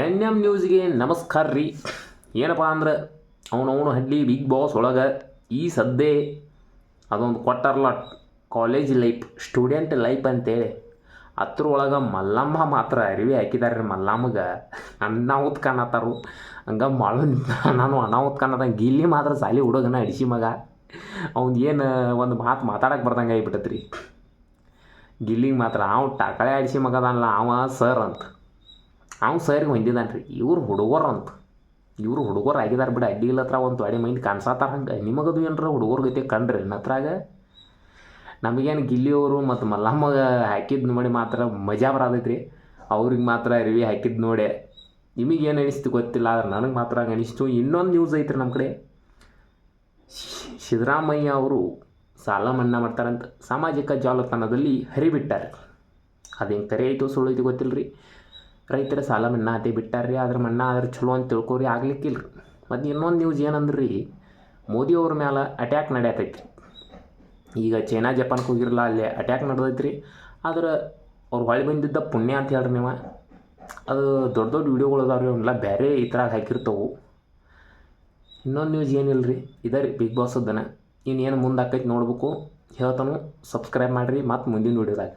N M ನ್ಯೂಸ್ಗೆ ನಮಸ್ಕಾರ ರೀ. ಏನಪ್ಪ ಅಂದ್ರೆ ಅವನವನು ಹಳ್ಳಿ ಬಿಗ್ ಬಾಸ್ ಒಳಗೆ ಈ ಸದ್ದೆ ಅದೊಂದು ಕೊಟ್ಟಾರಲ್ಲ ಕಾಲೇಜ್ ಲೈಫ್ ಸ್ಟೂಡೆಂಟ್ ಲೈಫ್ ಅಂತೇಳಿ. ಅದ್ರೊಳಗೆ ಮಲ್ಲಮ್ಮ ಮಾತ್ರ ಅರಿವಿ ಹಾಕಿದ್ದಾರೆ ರೀ ಮಲ್ಲಮ್ಮಗೆ. ಅನಾಹುತ್ ಕಾಣತ್ತಾರು. ಹಂಗೆ ಮಾಡು ನಾನು ಅನಾಹುತ್ ಕಾಣತ್ತ ಗಿಲ್ಲಿ ಮಾತ್ರ ಸಾಲಿ ಹುಡುಗನ ಅಡಿಸಿ ಮಗ. ಅವ್ನು ಏನು ಒಂದು ಮಾತು ಮಾತಾಡಕ್ಕೆ ಬರ್ದಂಗೆ ಆಗಿಬಿಟ್ಟತ್ರಿ ಗಿಲ್ಲಿಗೆ ಮಾತ್ರ ಅವ್ನು ಟಕಳೆ ಅಡಿಸಿ ಮಗದಲ್ಲ, ಅವ ಸರ್ ಅಂತ. ಅವ್ನು ಸರ್ಗೆ ಹೊಂದಿದ್ದಾನೆ ರೀ ಇವ್ರು ಹುಡುಗರು ಅಂತ. ಇವರು ಹುಡುಗರು ಆಗಿದಾರೆ ಬಿಡ. ಅಡ್ಡಿ ಇಲ್ಲತ್ರ ಒಂದು ತೊಡೆ ಮೈಂಡ್ ಕಾಣಿಸತ್ತಾರ ಹಂಗೆ. ನಿಮಗದು ಏನರ ಹುಡುಗರ ಗತಿ ಕಂಡ್ರಿ ನತ್ರಾಗ? ನಮಗೇನು ಗಿಲ್ಲಿಯವರು ಮತ್ತು ಮಲ್ಲಮ್ಮಗ ಹಾಕಿದ್ದು ನೋಡಿ ಮಾತ್ರ ಮಜಾ ಬರತೈತ್ರಿ. ಅವ್ರಿಗೆ ಮಾತ್ರ ರಿವಿ ಹಾಕಿದ್ದು ನೋಡಿ. ನಿಮಗೇನು ಅನಿಸ್ತು ಗೊತ್ತಿಲ್ಲ, ಆದ್ರೆ ನನಗೆ ಮಾತ್ರ ಅನಿಸ್ತು. ಇನ್ನೊಂದು ನ್ಯೂಸ್ ಐತ್ರಿ ನಮ್ಮ ಕಡೆ. ಸಿದ್ದರಾಮಯ್ಯ ಅವರು ಸಾಲ ಮನ್ನಾ ಮಾಡ್ತಾರಂತ. ಸಾಮಾಜಿಕ ಜಾಲತಾಣದಲ್ಲಿ ಹರಿಬಿಟ್ಟಾರೆ. ಅದು ಹೆಂಗೆ ಕರೆ ಐತು ಸುಳ್ಳು ಐತಿ ಗೊತ್ತಿಲ್ಲ ರೀ ರೈತರ ಸಾಲ ಮನ್ನಾ ಅದೇ ಬಿಟ್ಟಾರ್ರಿ ಅದ್ರ ಮನ್ನಾ ಆದ್ರೆ ಚಲೋ ಅಂತ ತಿಳ್ಕೊರಿ ಆಗ್ಲಿಕ್ಕಿಲ್ಲ ರೀ ಮತ್ತು ಇನ್ನೊಂದು ನ್ಯೂಸ್ ಏನಂದ್ರೆ, ಮೋದಿ ಅವ್ರ ಮ್ಯಾಲೆ ಅಟ್ಯಾಕ್ ನಡೆಯತೈತಿ ಈಗ ಚೈನಾ ಜಪಾನ್ಗೆ ಹೋಗಿರಲ್ಲ ಅಲ್ಲಿ ಅಟ್ಯಾಕ್ ನಡೆದೈತ್ರಿ. ಆದ್ರೆ ಅವ್ರು ಹೊಳಿ ಬಂದಿದ್ದ ಪುಣ್ಯ ಅಂತ ಹೇಳ್ರಿ ನೀವು. ಅದು ದೊಡ್ಡ ದೊಡ್ಡ ವೀಡಿಯೋಗಳು ಅದಾವ್ರಿ ಅವನ್ನೆಲ್ಲ ಬೇರೆ ಈ ಥರ ಹಾಕಿರ್ತವೆ. ಇನ್ನೊಂದು ನ್ಯೂಸ್ ಏನಿಲ್ಲ ರೀ ಇದೇ ರೀ ಬಿಗ್ ಬಾಸ್ ಅದನ್ನು ಇನ್ನೇನು ಮುಂದೆ ನೋಡ್ಬೇಕು. ಹೇಳ್ತಾನು ಸಬ್ಸ್ಕ್ರೈಬ್ ಮಾಡಿರಿ, ಮತ್ತು ಮುಂದಿನ ವೀಡಿಯೋದಾಗ